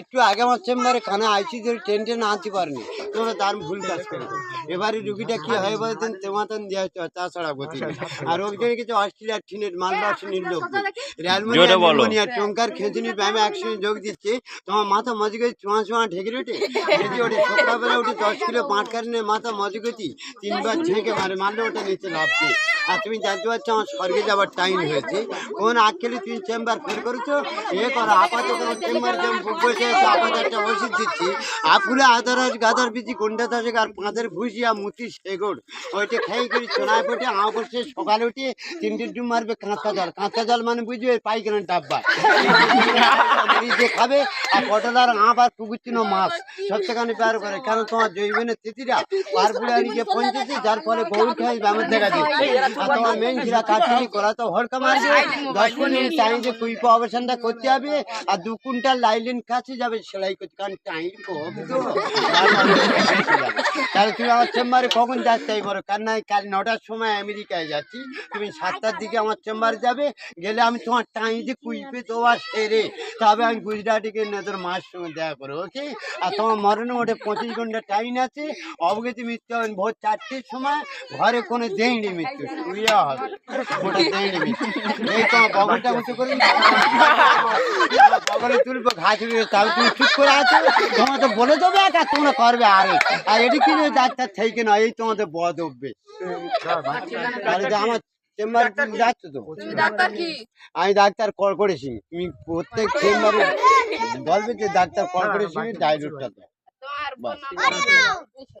একটু আগে আমার চেম্বারে কানে আইসি ধরে টেন্টে না আনতে পারিনি। তোমরা তার ভুল কাজ করেছ এবারে রুগীটা কি হয় বলতেন তেমাতন দেওয়া হচ্ছে তাছাড়া গতি আর কিছু অস্ট্রেলিয়ার লোক রেলমোনিয়া টঙ্কার খেঁচুনি ব্যায়ামে একসঙ্গে যোগ দিচ্ছে। তোমার মাথা মজুগে চুয়া চুয়া ঢেকে ওঠে যদি ওঠে সকালবেলা উঠে দশ কিলো পাঁট কারণে মাথা মজুগতি তিনবার ঝেঁকে মারে মারলে ওটা নিচে লাভবে আর তুমি জানতে পারছ আমার স্বর্গে যাওয়ার টাইম হয়েছে। কোন আজকালি তুমি চেম্বার ফের করেছ? এ করো, আপাতত আমার চেম্বার বসে আছে, আপাতত একটা ওষুধ দিচ্ছি। আফুলে আদার আর গাদার বিচি কোনটা দশেক আর পাঁচের ভুষি আর মুতি সেগড় ওইটা খেয়ে করে চোনায় ফোটে আঁ বসে সকালে উঠে তিনটে ডুব মারবে কাঁচা জল। কাঁচা জল মানে বুঝবে পাইখানার ডাব্বা। যে খাবে, আর পটল আর আঁপ আর পুকুর মাছ। সবথেখানে ব্যবহার করে। কারণ তোমার জৈবনের তিথিরা পার পুড়ে আনিয়ে পৌঁছেছে যার ফলে গরু খেয়ে ব্যায়ামের দেখা দিচ্ছে তোমার মেন খিরা কাটলি করা তো হড়কা মারবে দশ মিনিট টাইম যে কুইপ অপারেশনটা করতে হবে আর দু কুইন্টাল লাইলেন কাছে যাবে সেলাই করতে কারণ টাইম কম তো। তাহলে তুমি আমার চেম্বারে কখন যাচ্ছে এই বলো কারণ আমি কাল নটার সময় আমেরিকায় যাচ্ছি। তুমি সাতটার দিকে আমার চেম্বারে যাবে। গেলে আমি তোমার টাইম যে কুইপে তোমার সেরে তবে আমি গুজরাটিকে নজর মার সঙ্গে দেখা করো ওকে আর তোমার মরণে ওঠে পঁচিশ ঘণ্টা টাইম আছে। অবগতি মৃত্যু হবে ভোর চারটের সময়। ঘরে কোনো দেয়নি মৃত্যু। শুয়ে হবে। ওটা দেয়নি মৃত্যু। এই তোমার বগলটা উঁচু করে বগলে তুলবো ঘাস উড়ে তাহলে তুমি চুপ করে আছো? বলে দেবে একা তোমরা করবে আরে। আর এটি কি ডাক্তার থেকে না এই তোমাদের বদ উঠবে তাহলে যে আমার চেম্বার যাচ্ছ তো? ডাক্তার আমি ডাক্তার কল করেছি। তুমি প্রত্যেক চেম্বারে বলবে যে ডাক্তার কল করেছি বাস। বোন